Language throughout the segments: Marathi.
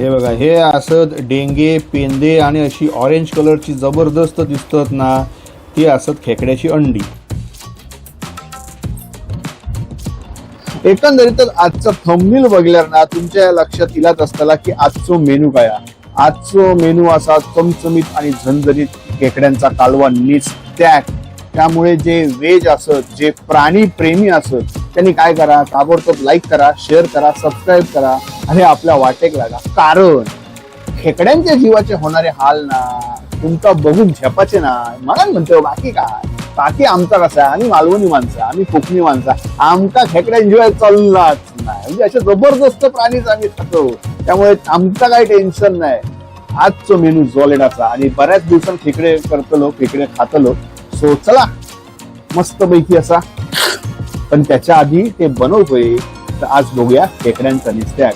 हे बघा हे असत डेंगे पेंदे आणि अशी ऑरेंज कलरची जबरदस्त दिसतात ना ती असत खेकड्याची अंडी. एकंदरीतच आजचं थंबनील बघल्यार ना तुमच्या लक्षात इलाच असताना की आजचो मेनू काय आजचो मेनू असा चमचमीत आणि झणझणीत खेकड्यांचा कालवा नीच त्याग त्यामुळे जे वेज असत जे प्राणी प्रेमी असत त्यांनी काय करा ताबडतोब लाईक करा शेअर करा सबस्क्राईब करा आणि आपल्या वाटेक लागा कारण खेकड्यांच्या जीवाचे होणारे हाल ना तुमचा बघून झेपाचे ना मला म्हणतो बाकी काय? बाकी आमचा कसा आहे? आम्ही मालवणी माणसं आम्ही कोकणी माणसं आमका खेकड्यांशिवाय चाललाच नाही. म्हणजे असे जबरदस्त प्राणीच आम्ही खातो. त्यामुळे आमचा काही टेन्शन नाही. आजचो मेनू जॉलेडाचा. आणि बऱ्याच दिवसांत खेकडे करतलो खेकडे खातलो सो चला मस्त पैकी असा पण त्याच्या आधी ते बनवतोय तर आज बघूया खेकड्यांचा निस्त्याग.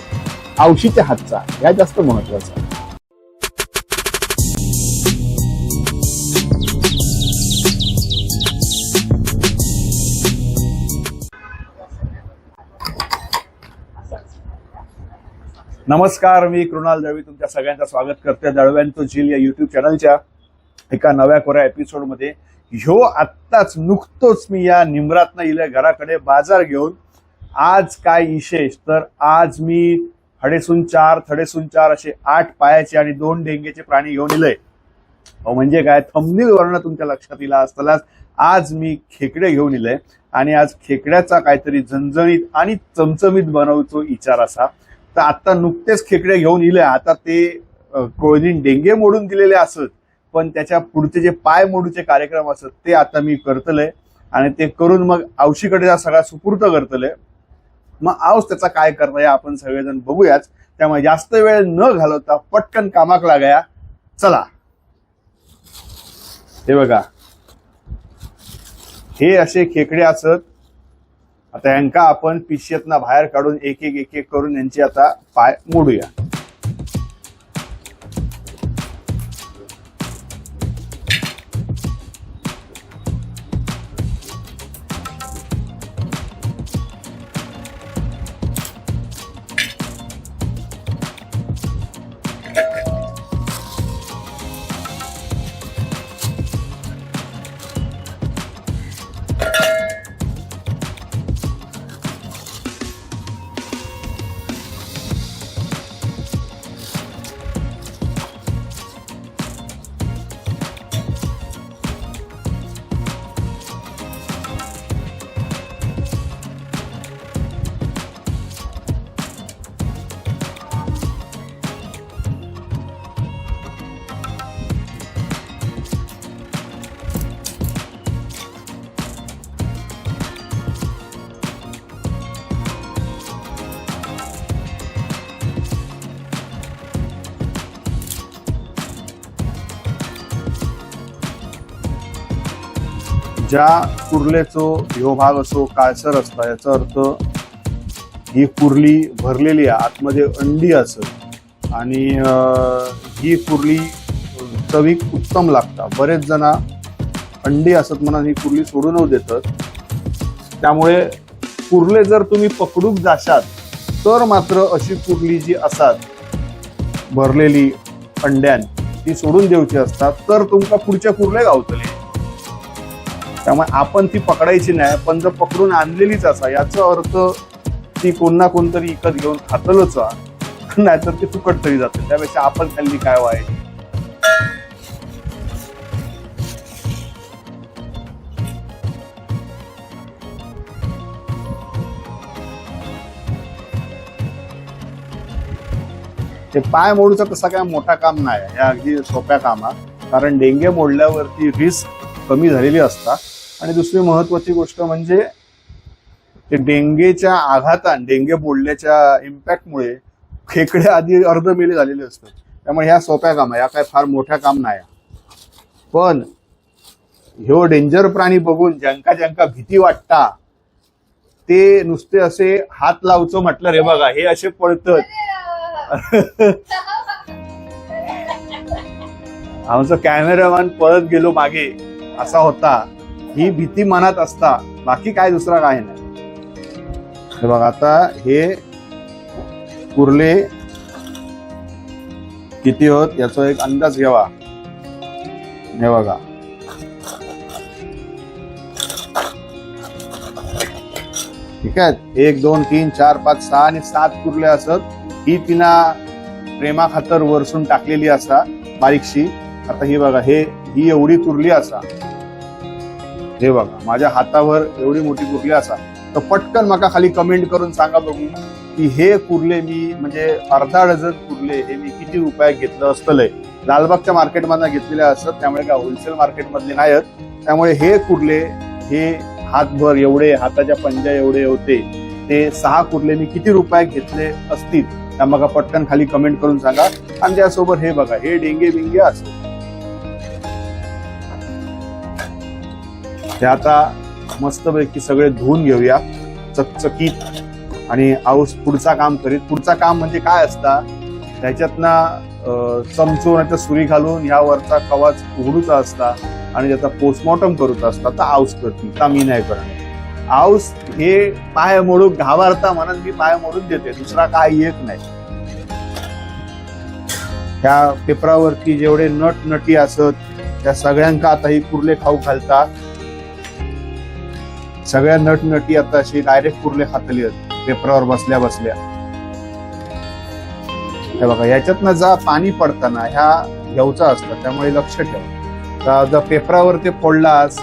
आवशीच्या हातचा या जास्त महत्त्वाचा नमस्कार मी कृणाल दळवी तुमच्या सगळ्यांचं स्वागत करते दळव्यांचं झील या युट्यूब चॅनलच्या एका नव्या कोऱ्या एपिसोडमध्ये. ह्यो आत्ताच नुकतोच मी या निमरातनं इल्या घराकडे बाजार घेऊन आज काय विशेष? तर आज मी हडेसून चार थडेसून चार असे आठ पायाचे आणि दोन डेंगेचे प्राणी घेऊन इले म्हणजे काय? थंबनील वर्ण तुमच्या लक्षात येईल असतानाच आज मी खेकडे घेऊन इले आणि आज खेकड्याचा काहीतरी झणझणीत आणि चमचमीत बनवतो विचार असा. तर आता नुकतेच खेकडे घेऊन इले आता ते अ, कोळीन डेंगे मोडून दिलेले असत. पण त्याच्या पुढचे जे पाय मोडूचे कार्यक्रम असत ते आता मी करतले आणि ते करून मग औशीकडे सगळा सुपूर्त करतले मग आऊस त्याचा काय करणं या आपण सगळेजण बघूयाच. त्यामुळे जास्त वेळ न घालवता पटकन कामाक लागाया. चला. हे बघा. हे असे खेकडे असत. आता यांका आपण पिशेतना बाहेर काढून एक एक एक एक करून यांची आता पाय मोडूया. ज्या कुर्लेचो ह्यो भाग असो काळसर असता याचा अर्थ ही कुर्ली भरलेली आहे आतमध्ये अंडी असत आणि ही कुर्ली चवीक उत्तम लागता. बरेच जण अंडी असत म्हणून ही कुर्ली सोडून देतात. त्यामुळे कुर्ले जर तुम्ही पकडूक जाशात तर मात्र अशी कुर्ली जी असतात भरलेली अंड्यान ती सोडून देऊची असतात तर तुमका पुढच्या कुर्ले गावतले. त्यामुळे आपण ती पकडायची नाही पण जर पकडून आणलेलीच असा याचा अर्थ ती कोण ना कोणतरी विकत घेऊन खातलच नाहीतर ती फुकट तरी जाते. त्यापेक्षा आपण खाल्ली काय व्हायची ते पाय मोडूचा तसा काय मोठा काम नाही. या अगदी सोप्या कामा कारण डेंगे मोडल्यावरती रिस्क कमी झालेली असता आणि दुसरी महत्वाची गोष्ट म्हणजे ते डेंगेच्या आघातान डेंगे बोलण्याच्या इम्पॅक्टमुळे खेकडे आधी अर्ध मेले झालेले असतात. त्यामुळे ह्या सोप्या काम आहे या काय फार मोठ्या काम नाही. पण ह्यो डेंजर प्राणी बघून ज्यांका ज्यांका भीती वाटता ते नुसते असे हात लावचं म्हटलं रे बघा हे असे पळतात. आमचा कॅमेरामॅन पळत गेलो मागे असा होता. ही भीती मनात असता बाकी काय दुसरा काय नाही. हे बघा आता हे कुर्ले किती होत याचा एक अंदाज घ्यावा. हे बघा. ठीक आहे? एक दोन तीन चार पाच सहा आणि सात कुर्ले असत. ही तिना प्रेमा खातर वरसून टाकलेली असा बारीकशी. आता ही बघा हे ही एवढी कुर्ली असा. हे बघा माझ्या हातावर एवढी मोठी कुर्ली असा तर पटकन माका खाली कमेंट करून सांगा बघू की हे कुर्ले मी म्हणजे अर्धा डझन कुर्ले हे मी किती रुपयात घेतलं असतलंय. लालबागच्या मार्केटमधनं घेतलेले असत त्यामुळे काय होलसेल मार्केटमधले नाही नाहीत त्यामुळे हे कुर्ले हे हातभर एवढे हाताच्या पंजा एवढे होते ते सहा कुर्ले मी किती रुपयात घेतले असतील त्या मग पटकन खाली कमेंट करून सांगा. आणि त्यासोबत हे बघा हे डेंगे बिंगे असं. हे आता मस्तपैकी सगळे धुवून घेऊया चकचकीत. आणि आऊस पुढचा काम करीत पुढचा काम म्हणजे काय असता? त्याच्यातनं चमचून चमचो तर सुरी घालून ह्या वरचा कवाच उघडूचा असता आणि त्याचा पोस्टमॉर्टम करूचा असता. तर आऊस करते का मी नाही करणार. आऊस हे पाय मोडून घावारता म्हणून मी पाय मोडून देते दुसरा काय येत नाही. त्या पेपरावरती जेवढे नट नटी असत त्या सगळ्यांका आता ही कुर्ले खाऊ घालतात सगळ्या नटनटी आता अशी डायरेक्ट कुर्ले खातली आहेत. पेपरावर बसल्या बसल्या. हे बघा याच्यातनं जा पाणी पडताना ह्या घेऊचा असतं त्यामुळे लक्ष ठेवा. जर पेपरावर ते फोडलास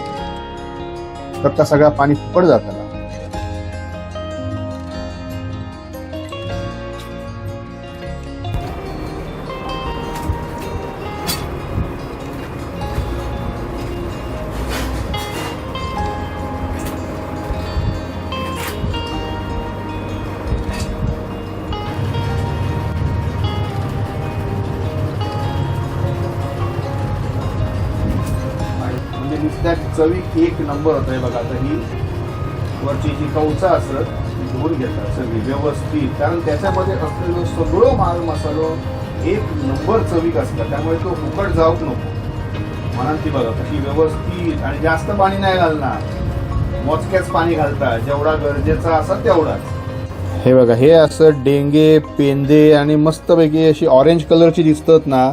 तर त्या सगळ्या पाणी फुकट जातं चवीक एक नंबर होतोय बघा. आता ही वरची जी कवचा असत ती धुवून घेतात सगळी व्यवस्थित. कारण त्याच्यामध्ये असलेलं सगळं माल मसालो एक नंबर चवीक असतात त्यामुळे तो फुकट जाऊक नको. म्हणून ती बघा कशी व्यवस्थित आणि जास्त पाणी नाही घालणार. मोजक्याच पाणी घालता जेवढा गरजेचा असा तेवढाच. हे बघा हे असं डेंगे पेंदे आणि मस्तपैकी अशी ऑरेंज कलरची दिसतात ना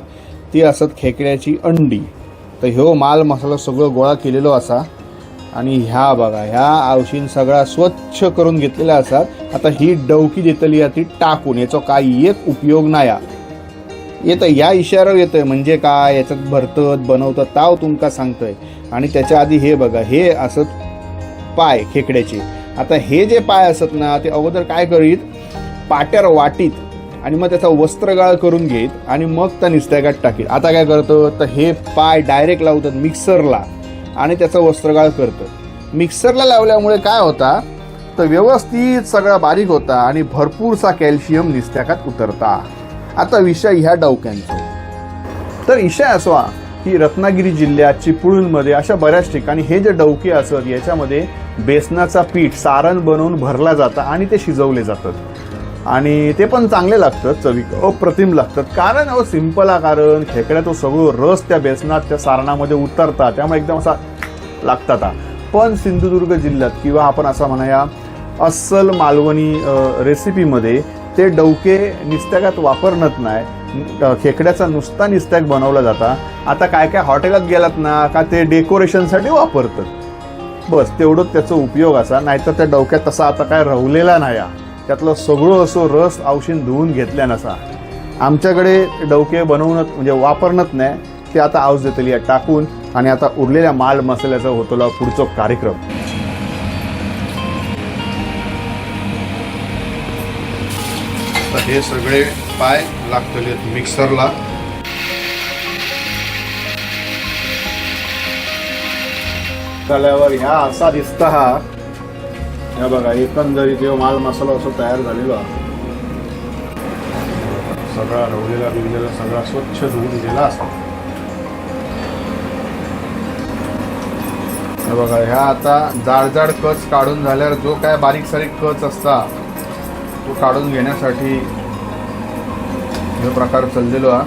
ती असत खेकड्याची अंडी. तर ह्यो माल मसाला सगळं गोळा केलेलो असा. आणि ह्या बघा ह्या आवशीन सगळा स्वच्छ करून घेतलेला असतात आता ही डवकी देतली ती टाकून याचा काही एक उपयोग नाही हा. येतं या इशारा येतोय म्हणजे काय याच्यात भरतत बनवतं ताव तुमका सांगतोय. आणि त्याच्या आधी हे बघा हे असत पाय खेकड्याचे. आता हे जे पाय असत ना ते अगोदर काय करीत? पाट्यावर वाटीत आणि मग त्याचा वस्त्रगाळ करून घेत आणि मग त्या निस्त्यागात टाकीत. आता काय करतं? तर हे पाय डायरेक्ट लावतात मिक्सरला आणि त्याचा वस्त्रगाळ करतं मिक्सरला लावल्यामुळे काय होता? तर व्यवस्थित सगळा बारीक होता आणि भरपूरसा कॅल्शियम निस्त्याकात उतरता. आता विषय ह्या डवक्यांचा तर इशय असवा की रत्नागिरी जिल्ह्यात चिपळूणमध्ये अशा बऱ्याच ठिकाणी हे जे डवके असत याच्यामध्ये बेसनाचा पीठ सारण बनवून भरला जातं आणि ते शिजवले जातात. आणि ते पण चांगले लागतात चवीक अप्रतिम लागतात. कारण अहो सिंपल हा कारण खेकड्या तो सगळं रस त्या बेसनात त्या सारणामध्ये उतरतात त्यामुळे एकदम असा लागतात हा. पण सिंधुदुर्ग जिल्ह्यात किंवा आपण असा म्हणूया अस्सल मालवणी रेसिपीमध्ये ते डवके निस्त्यागात वापरणत नाही. खेकड्याचा नुसता निस्त्याग बनवला जाता. आता काय काय हॉटेलात गेलात ना का ते डेकोरेशनसाठी वापरतात. बस तेवढंच त्याचा उपयोग असा. नाहीतर त्या डवक्यात तसा आता काय रवलेला नाही आहे त्यातलं सगळं असं रस औषध धुवून घेतल्या नसा. आमच्याकडे डवके बनवणं म्हणजे वापरणत नाही ते आता आऊस देतली आहे टाकून आणि आता उरलेल्या माल मसाल्याचा होतला पुढचा कार्यक्रम. हे सगळे पाय लागतले मिक्सरला. झाल्यावर ह्या असा दिसता हा या बघा एकंदरीत जो माल मसाला असं तयार झालेला सगळा रवलेला बिवलेला सगळा स्वच्छ धुवून दिलेला असा. हे बघा ह्या आता जाड जाड कच काढून झाल्यावर जो काय बारीक सारीक कच असता तो काढून घेण्यासाठी हे प्रकार चाललेलो हा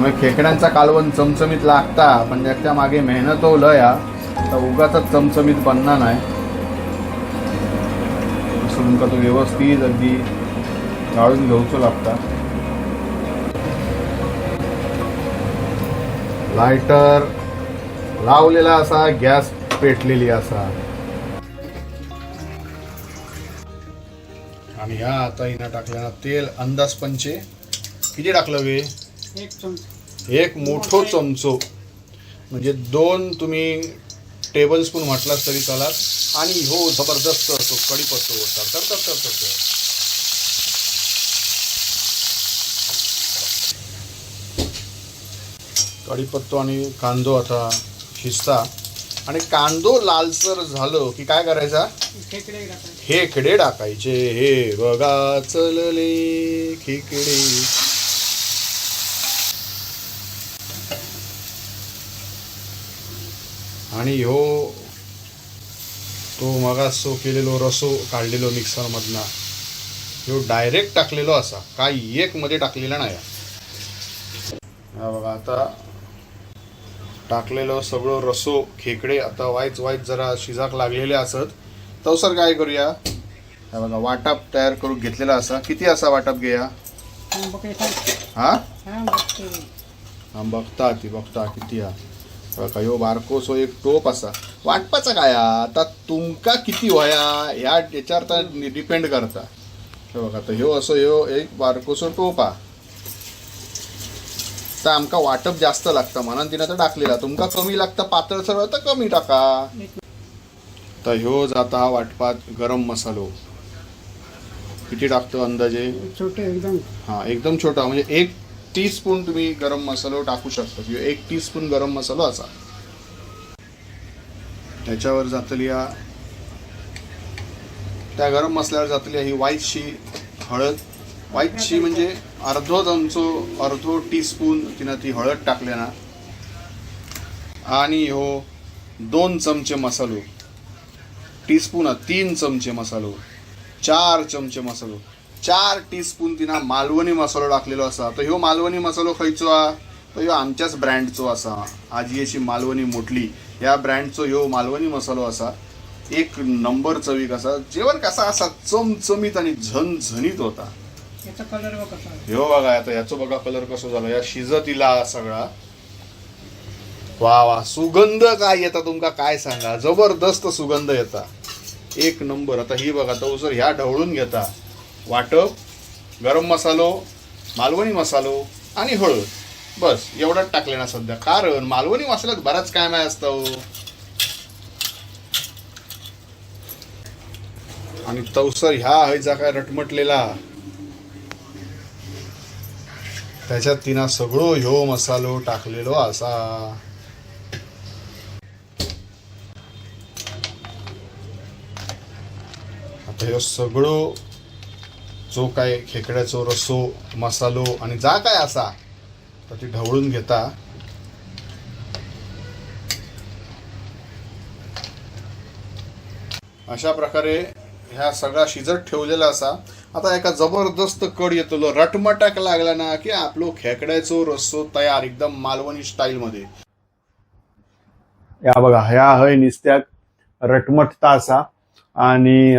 त्यामुळे खेकड्यांचा कालवण चमचमीत लागता पण त्याच्यामागे मेहनत हो लय हा तर उगाच चमचमीत बनणार नाही. तुमका तो व्यवस्थित अगदी गाळून घेऊचो लागता लायटर लावलेला असा गॅस पेटलेली असा. आणि या आता हिनं टाकल्या तेल अंदाज पंचे. किती टाकलं वे? एक चमच. एक मोठो चमचो. म्हणजे दोन तुम्ही टेबल स्पून म्हटलास तरी चालात आणि हो जबरदस्त असतो कढीपत्तो होता तर तर तर तर तर. कढीपत्तो आणि कांदो आता शिजता. आणि कांदो लालसर झालो की काय करायचा? टाकायचे. खेकडे टाकायचे. हे बघा चलले खेकडे. आणि ह्यो तो मगासो केलेलो रसो काढलेलो मिक्सरमधना ह्यो डायरेक्ट टाकलेलो असा. काय एक मध्ये टाकलेला नाही. हा बघा आता टाकलेलो सगळं रसो खेकडे आता वाईच वाईच जरा शिजाक लागलेले असत. तवसर काय करूया? हा बघा वाटप तयार करून घेतलेला असा. किती असा वाटप घेया? हा? हा बघता ती बघता किती हा. ह्यो बारकोसो एक टोप असा. वाटपाचा काय? आता तुमका किती वया? ह्या याच्यावर डिपेंड करता. हे बघा तर ह्यो असो ह्यो एक बारकोसो टोप हा. तर आमका वाटप जास्त लागतं म्हणून तिनं तर टाकलेला. तुमका कमी लागतं पातळ सरळ तर कमी टाका. तर ह्यो जाता हा वाटपात गरम मसालो. किती टाकतो अंदाजे? छोटे एकदम. हा एकदम छोटा. म्हणजे एक टी स्पून तुम्ही गरम मसालो टाकू शकता. किंवा एक टी स्पून गरम मसालो असा. त्याच्यावर जातली या त्या गरम मसाल्यावर जातली ही व्हाईटशी हळद. व्हाईटशी म्हणजे अर्धो चमचो अर्धो टी स्पून तिनं ती हळद टाकले ना. आणि हो दोन चमचे मसालो. टीस्पून तीन चमचे मसालो. चार चमचे मसालो. चार टीस्पून तिना मालवणी मसालो टाकलेलो असा. तर ह्यो मालवणी मसालो खयचो हा. तर ह्यो आमच्याच ब्रँडचो असा. आजी मालवणी मोठली. ह्या ब्रँडचो ह्यो मालवणी मसालो असा. एक नंबर चवीक असा. जेवण कसा असा चमचमीत आणि झणझणीत होता. याचा कलर बघ कसा आहे. ह्यो बघा आता याचो बघा कलर कसो झाला. या शिजत इला सगळा. वा वा. सुगंध काय येता तुमका? काय सांगा? जबरदस्त सुगंध येता. एक नंबर. आता ही बघा तो ह्या ढवळून घेता. वाटप गरम मसालो मालवणी मसालो आणि हळद. बस एवढंच टाकले ना सध्या. कारण मालवणी मसाल्यात बराच काय माय असतं हो. आणि तवसर ह्या हयचा काय रटमटलेला. त्याच्यात तिनं सगळो ह्यो मसालो टाकलेलो असा. आता ह्यो सगळो जो काय खेकड्याचो रसो मसालो आणि जा काय असा तर ती ढवळून घेता. अशा प्रकारे ह्या सगळा शिजत ठेवलेला असा. आता एका जबरदस्त कड येतलो. रटमटाक लागला ना की आपलो खेकड्याचो रस्सो तयार एकदम मालवणी स्टाईल मध्ये या बघा ह्या हय निस्त्याक रटमटता असा. आणि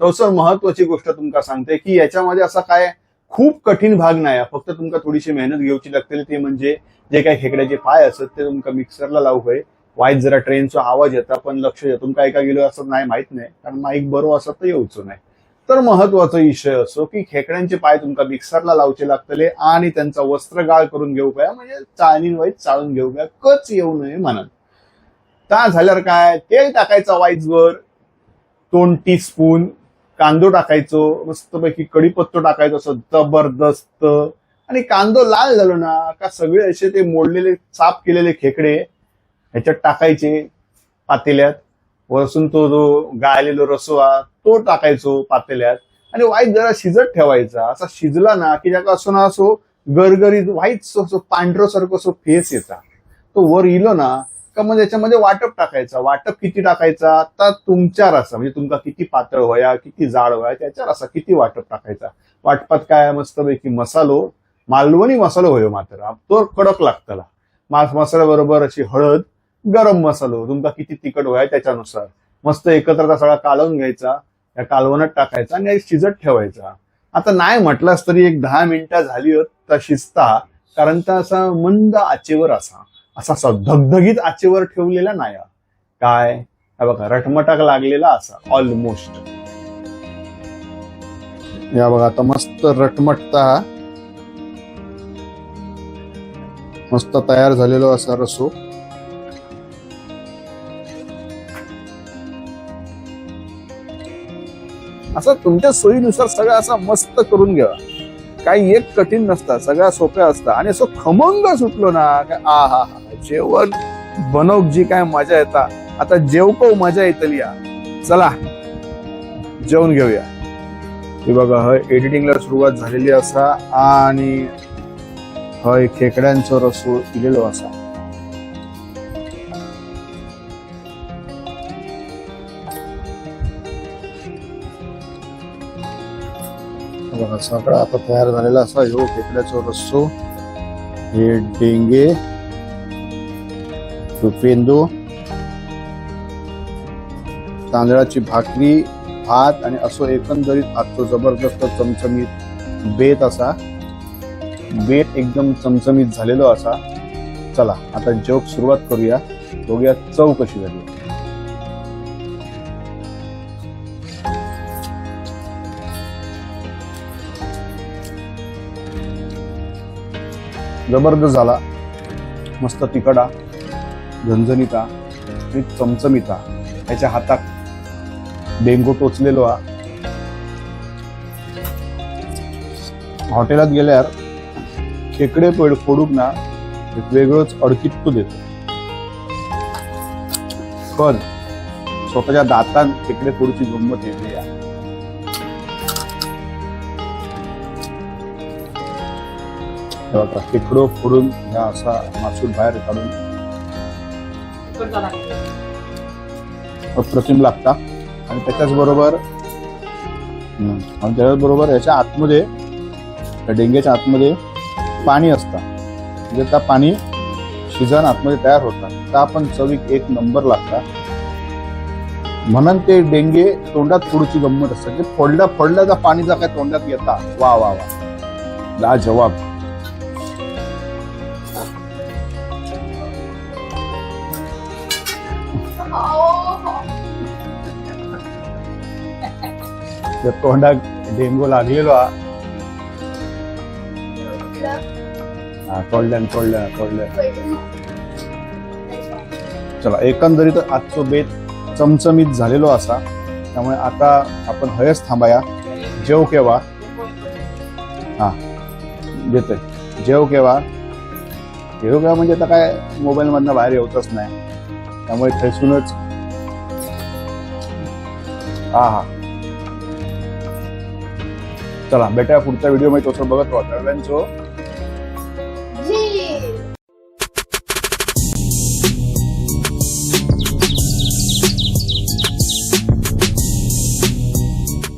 तसं महत्वाची गोष्ट तुमका सांगते की याच्यामध्ये असा काय खूप कठीण भाग नाही फक्त तुमका थोडीशी मेहनत घेऊची लागतली ते म्हणजे जे काही खेकड्याचे पाय असत ते तुमका मिक्सरला लावू होय. वाईट जरा ट्रेनचा आवाज येता पण लक्ष द्या तुमका एका गेलो असं नाही माहीत नाही. कारण माईक बरो असत तर येऊचो नाही. तर महत्त्वाचा विषय असो की खेकड्यांचे पाय तुमका मिक्सरला लावचे लागतले आणि त्यांचा वस्त्रगाळ करून घेऊ काय म्हणजे चाळणी वाईज चाळून घेऊ काय कच येऊ नये म्हणत. का झाल्यावर काय? तेल टाकायचं वाईजवर दोन टी स्पून कांदो टाकायचो मस्तपैकी कढीपत्तो टाकायचो असं जबरदस्त. आणि कांदो लाल झालो ना का सगळे असे ते मोडलेले साफ केलेले खेकडे ह्याच्यात टाकायचे पातेल्यात. वरसून तो जो गाळलेलो रसवा तो टाकायचो पातेल्यात. आणि वाईट जरा शिजत ठेवायचा. असा शिजला ना की ज्याका असो ना असो गरगरीत वाईट असो पांढरो सारखं असो फेस येता. तो वर इलो ना का मग त्याच्यामध्ये वाटप टाकायचा. वाटप किती टाकायचा? तर तुमच्या रसा म्हणजे तुमचा किती पातळ व्हाया किती जाड व्हाया त्याच्या रसा किती वाटप टाकायचा? वाटपात काय मस्तपैकी मसालो मालवणी मसालो होयो मात्र. तो कडक लागतला. मास मसाल्याबरोबर अशी हळद गरम मसालो तुमचा किती तिखट व्हाय त्याच्यानुसार. मस्त एकत्र सगळा कालवून घ्यायचा या कालवणात टाकायचा आणि शिजत ठेवायचा. आता नाही म्हटलास तरी एक दहा मिनिटं झाली होत तर शिजता कारण त्या असा मंद आचेवर असा. असा असा धगधगीत आचेवर ठेवलेला नाया. काय? बघा रटमटाक लागलेला असा ऑलमोस्ट या बघा आता मस्त रटमटता. हा मस्त तयार झालेलो असा रसो. असं तुमच्या सोयीनुसार सगळं असं मस्त करून घ्या. काही एक कठीण नसतं सगळ्या सोप्या असतात आणि असं खमंग सुटलो ना आ हा हा जेवण बनवक जी काय मजा येता. आता जेवको मजा येतली या चला जेवण घेऊया. हे बघा हय एडिटिंगला सुरुवात झालेली असा आणि हय खेकड्यांचं रसूळ दिलेलो असा. सगळा आता तयार झालेला असा ह्यो खेकड्याचा रस्सो हे डेंगे पेंदो तांदळाची भाकरी भात आणि असो एकंदरीत आजचो जबरदस्त चमचमीत बेत असा. बेत एकदम चमचमीत झालेलो असा. चला आता जोक सुरुवात करूया. बघूया चव कशी झाली. जबरदस्त झाला. मस्त तिकडा झणझणीता आणि चमचमीता. त्याच्या हातात डेंगू टोचलेलो हा. हॉटेलात गेल्यावर खेकडे पेड फोडूक ना एक वेगळंच अडकित्तू देतो. पण स्वतःच्या दातान खेकडे फोडूची गंमत येते या. तेव्हा खेकडो फोडून ह्या असा मासूर बाहेर काढून तिखट लागतं. अप्रतिम लागता. आणि त्याच्याच बरोबर आणि त्याच्याच बरोबर याच्या आतमध्ये त्या डेंग्याच्या आतमध्ये पाणी असतं. म्हणजे त्या पाणी शिजन आतमध्ये तयार होतात. त्या पण चवीक एक नंबर लागतात. म्हणून ते डेंगे तोंडात फोडूची गंमत असते. ते फोडल्या फोडल्याचा पाणीचा काय तोंडात येता. वा वा वा. ला जवाब त्या डेंगू लागलेलो हा हा तोडल्यान तोडल्या तोडल्या चला एकंदरीत आजचो बेत चमचमीत झालेलो असा. त्यामुळे आता आपण हयच थांबाया. जेव केव्हा हा देतोय. जेव केव्हा जेव केव्हा म्हणजे आता काय मोबाईल मधनं बाहेर येतच नाही. त्यामुळे थैसूनच हा हा. चला भेटूया पुढच्या व्हिडिओमध्ये. तसं बघत राहा.